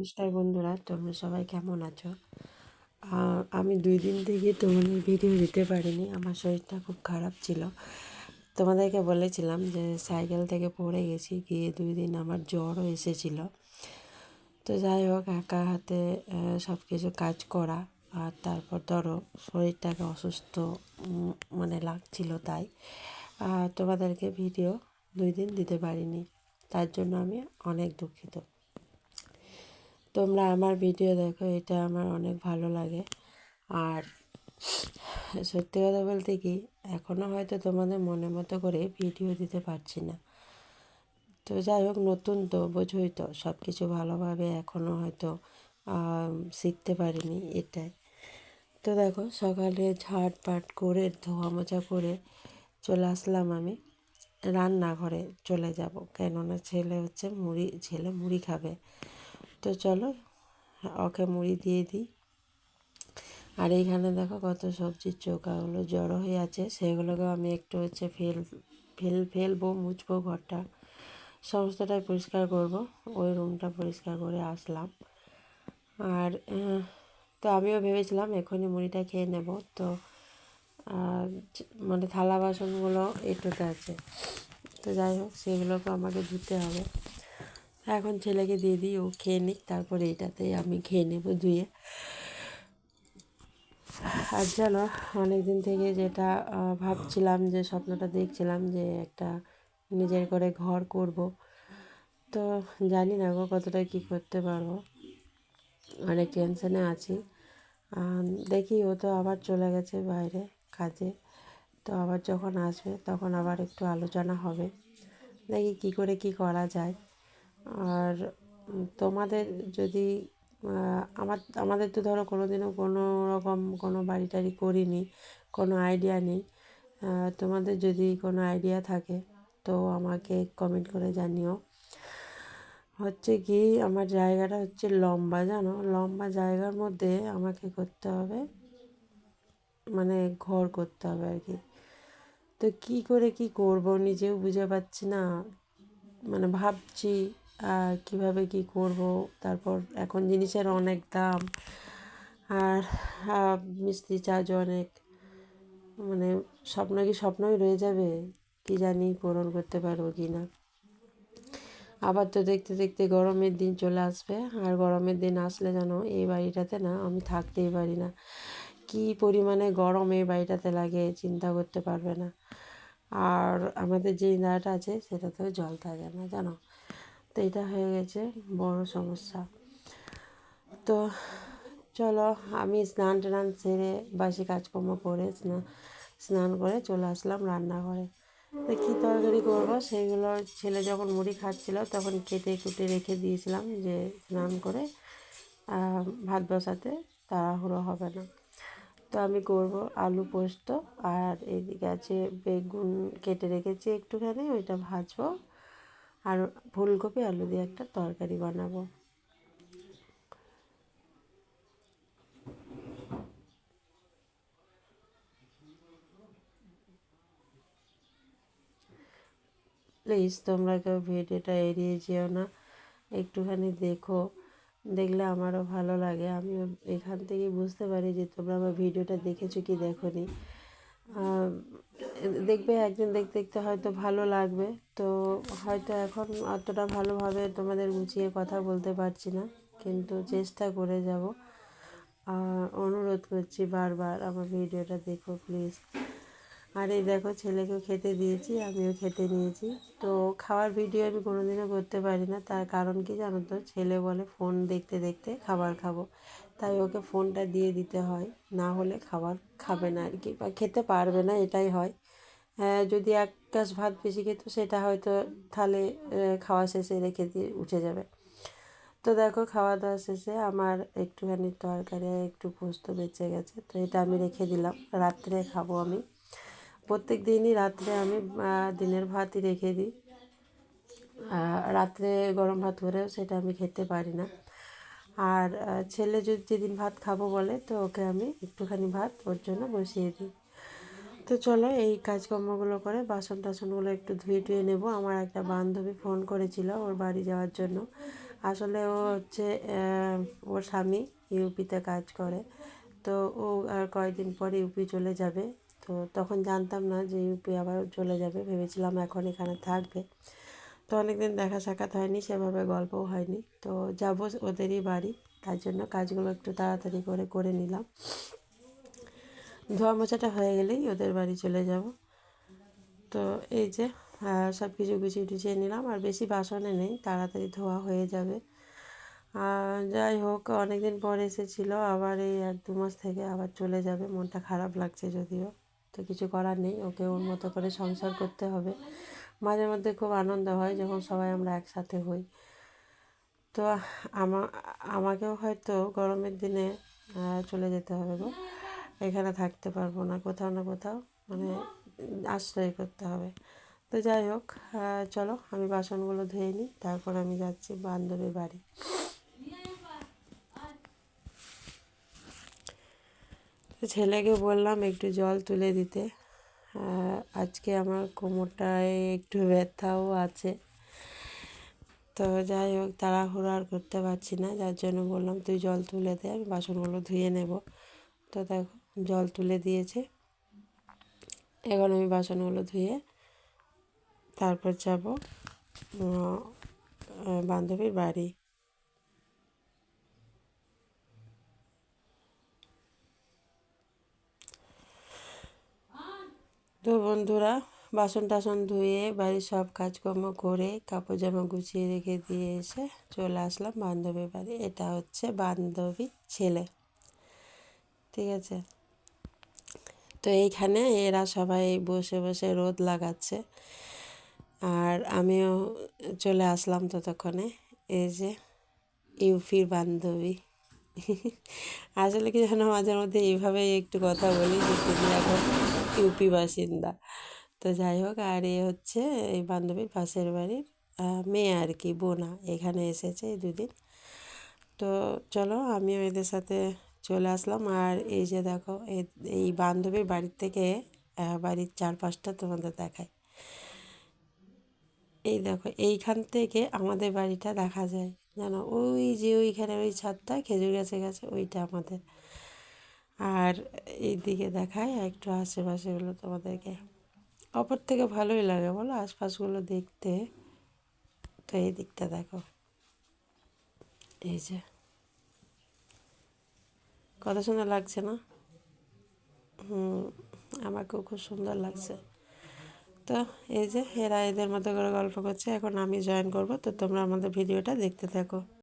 নমস্কার বন্ধুরা, তোমরা সবাই কেমন আছো? আমি দুই দিন থেকে তোমাদের ভিডিও দিতে পারিনি, আমার শরীরটা খুব খারাপ ছিল। তোমাদেরকে বলেছিলাম যে সাইকেল থেকে পড়ে গেছি, গিয়ে দুই দিন আমার জ্বরও এসেছিল। তো যাই হোক, একা হাতে সব কিছু কাজ করা, আর তারপর ধরো শরীরটাকে অসুস্থ মানে লাগছিল তাই। তোমাদেরকে ভিডিও দুই দিন দিতে পারিনি, তার জন্য আমি অনেক দুঃখিত। তোমরা আমার ভিডিও দেখো, এটা আমার অনেক ভালো লাগে। আর সত্যি কথা বলতে কি এখনও হয়তো তোমাদের মনের মতো করে ভিডিও দিতে পারছি না। তো যাই হোক, নতুন তো, বোঝোই তো সব কিছু ভালোভাবে এখনও হয়তো শিখতে পারিনি এটাই। তো দেখো, সকালে ঝাড় পাট করে, ধোয়া মোছা করে চলে আসলাম আমি। রান্নাঘরে চলে যাব, কেননা ছেলে হচ্ছে মুড়ি, ছেলে মুড়ি খাবে। তো চলো, ওকে মুড়ি দিয়ে দিই। আর এইখানে দেখো কত সবজির চোকাগুলো জড়ো হয়ে আছে সেগুলোকে আমি একটু হচ্ছে ফেল ফেল, ফেলব, মুছবো ঘরটা। সমস্তটাই পরিষ্কার করব, ওই রুমটা পরিষ্কার করে আসলাম। আর তো আমিও ভেবেছিলাম এখনই মুড়িটা খেয়ে নেব, তো মানে থালা বাসনগুলো এটোতে আছে। তো যাই হোক, সেগুলোকে আমাকে ধুতে হবে। এখন ছেলেকে দিয়ে দিই, ও খেয়ে নিক, তারপরে এটাতে আমি খেয়ে নেব ধুয়ে। আর জানো অনেক দিন থেকে যেটা ভাবছিলাম যে, স্বপ্নটা দেখছিলাম যে, একটা নিজের করে ঘর করব। তো জানি না গো কতটা কী করতে পারব। অনেক টেনশনে আছি। দেখি, ও তো আবার চলে গেছে বাইরে কাজে। তো আবার যখন আসবে, তখন আবার একটু আলোচনা হবে। দেখি কী করে কী করা যায়। আর তোমাদের যদি আমার, আমাদের তো ধরো কোনো দিনও কোনো রকম কোনো বাড়ি টাড়ি করিনি, কোনো আইডিয়া নেই তোমাদের যদি কোনো আইডিয়া থাকে তো আমাকে কমেন্ট করে জানিও। হচ্ছে কি, আমার জায়গাটা হচ্ছে লম্বা, জানো? লম্বা জায়গার মধ্যে আমাকে করতে হবে মানে ঘর করতে হবে আর কি। তো কী করে কি করব নিজেও বুঝে পাচ্ছি না মানে ভাবছি কীভাবে কি করব? তারপর এখন জিনিসের অনেক দাম। আর মিস্ত্রি চার্জ অনেক। মানে স্বপ্ন কি স্বপ্নই রয়ে যাবে? কি জানি পূরণ করতে পারব কি না। আবার তো দেখতে দেখতে গরমের দিন চলে আসবে। আর গরমের দিন আসলে যেন এই বাড়িটাতে না আমি থাকতেই পারি না। কী পরিমাণে গরম এই বাড়িটাতে লাগে চিন্তা করতে পারবে না। আর আমাদের যে ইনারটা আছে সেটাতেও জল থাকে না, জানো? তো এটা হয়ে গেছে, বড় সমস্যা। তো চলো, আমি স্নান টান সেরে বাসি কাজকর্ম করে স্নান স্নান করে চলে আসলাম রান্নাঘরে। তো কী তরকারি করব সেইগুলো ছেলে যখন মুড়ি খাচ্ছিল তখন কেটে কুটে রেখে দিয়েছিলাম যে স্নান করে ভাত বসাতে তাড়াহুড়ো হবে না। তো আমি করব আলু পোস্ত আর এদিকে আছে বেগুন কেটে রেখেছি একটুখানি, ওইটা ভাজবো। আর ফুলকপি আলু দিয়ে একটা তরকারি বানাবো। প্লিজ তোমরা কেউ ভিডিওটা এড়িয়ে যেও না। একটুখানি দেখো দেখলে আমারও ভালো লাগে। আমিও এখান থেকে বুঝতে পারি যে তোমরা আমার ভিডিওটা দেখেছ কি আহ, দেখবে একদিন দেখতে দেখতে হয়তো ভালো লাগবে। তো হয়তো এখন অতটা ভালোভাবে তোমাদের গুছিয়ে কথা বলতে পারছি না, কিন্তু চেষ্টা করে যাব। আর অনুরোধ করছি বারবার আমার ভিডিওটা দেখো প্লিজ আর এই দেখো ছেলেকেও খেতে দিয়েছি, আমিও খেতে নিয়েছি। তো খাওয়ার ভিডিও আমি কোনোদিনও করতে পারি না। তার কারণ কি জানো তো? ছেলে বলে ফোন দেখতে দেখতে খাবার খাব। তাই ওকে ফোনটা দিয়ে দিতে হয়, না হলে খাবার খাবে না আর কি, বা খেতে পারবে না, এটাই হয়। হ্যাঁ যদি এক গ্লাস ভাত বেশি খেত, সেটা হয়তো তাহলে খাওয়া শেষে রেখে দিয়ে উঠে যাবে। তো দেখো, খাওয়া দাওয়া শেষে আমার একটুখানি তরকারি একটু পোস্ত বেঁচে গেছে, তো এটা আমি রেখে দিলাম। রাত্রে খাব আমি। প্রত্যেক দিনই রাত্রে আমি দিনের ভাতই রেখে দিই। রাত্রে গরম ভাত করেও সেটা আমি খেতে পারি না। আর ছেলে যদি যেদিন ভাত খাব বলে, তো ওকে আমি একটুখানি ভাত ওর জন্য বসিয়ে দিই। তো চলো এই কাজকর্মগুলো করে বাসন টাসনগুলো একটু ধুয়ে টুয়ে নেব। আমার একটা বান্ধবী ফোন করেছিল ওর বাড়ি যাওয়ার জন্য। আসলে ও হচ্ছে ওর স্বামী ইউপিতে কাজ করে। তো ও আর কয়েকদিন পরে ইউপি চলে যাবে। তো তখন জানতাম না যে ইউপি আবার চলে যাবে। ভেবেছিলাম এখন এখানে থাকবে। তো অনেক দিন দেখা সাক্ষাৎ হয়নি, সেভাবে গল্পও হয়নি। তো যাব ওদেরই বাড়ি, তার জন্য কাজগুলো একটু তাড়াতাড়ি করে করে নিলাম। ধোয়া মোছাটা হয়ে গেলেই ওদের বাড়ি চলে যাব। তো এই যে সব কিছু গুছিয়ে টুছিয়ে নিলাম, আর বেশি বাসনে নেই, তাড়াতাড়ি ধোয়া হয়ে যাবে। যাই হোক অনেক দিন পর এসেছিল, আবার এই এক দু মাস থেকে আবার চলে যাবে, মনটা খারাপ লাগছে যদিও। তো কিছু করার নেই, ওকে ওর মতো করে সংসার করতে হবে। মাঝে মধ্যে খুব আনন্দ হয় যখন সবাই আমরা একসাথে হই। তো আমা, আমাকেও হয়তো গরমের দিনে চলে যেতে হবে গো। এখানে থাকতে পারব না, কোথাও না কোথাও মানে আশ্রয় করতে হবে। তো যাই হোক চলো আমি বাসনগুলো ধুয়ে নিই, তারপর আমি যাচ্ছি বান্ধবীর বাড়ি। ছেলেকে বললাম একটু জল তুলে দিতে। আজকে আমার কোমরটায় একটু ব্যথাও আছে। তো যাই হোক, তাড়াহুড়ো আর করতে পারছি না। যার জন্য বললাম, তুই জল তুলে দে, আমি বাসনগুলো ধুয়ে নেব। তো দেখো, জল তুলে দিয়েছে। এখন আমি বাসনগুলো ধুয়ে তারপর যাব বান্ধবীর বাড়ি। তো বন্ধুরা, বাসন টাসন ধুয়ে বাড়ির সব কাজকর্ম করে কাপড় জামা গুছিয়ে রেখে দিয়ে এসে চলে আসলাম বান্ধবীর বাড়ি। এটা হচ্ছে বান্ধবীর ছেলে। ঠিক আছে? তো এইখানে এরা সবাই বসে বসে রোদ লাগাচ্ছে। আর আমিও চলে আসলাম ততক্ষণে। এই যে ইউপির বান্ধবী। আসলে কি যেন মাঝে মধ্যে এইভাবেই একটু কথা বলি যে তুমি এখন ইউপি বাসিন্দা। তো যাই হোক, আর এ হচ্ছে এই বান্ধবীর পাশের বাড়ির মেয়ে আর কি, বোনা এখানে এসেছে এই দুদিন। তো চলো আমিও এদের সাথে চলে আসলাম। আর এই যে দেখো এই বান্ধবীর বাড়ির থেকে বাড়ির চারপাশটা তোমাদের দেখায় এই দেখো, এইখান থেকে আমাদের বাড়িটা দেখা যায়। জানো, ওই যে ওইখানে ওই ছাদটা, খেজুর গাছে গেছে, ওইটা আমাদের। আর এইদিকে দেখায় একটু আশেপাশেগুলো তোমাদেরকে। অপর থেকে ভালোই লাগে বলো, আশপাশগুলো দেখতে। তো এই দিকটা দেখো। এই যে। কত সুন্দর লাগছে না? হুম, আমাকেও খুব সুন্দর লাগছে। তো এই যে, এরা এদের মতো করে গল্প করছে। এখন আমি জয়েন করব, তো তোমরা আমাদের ভিডিওটা দেখতে থাকো।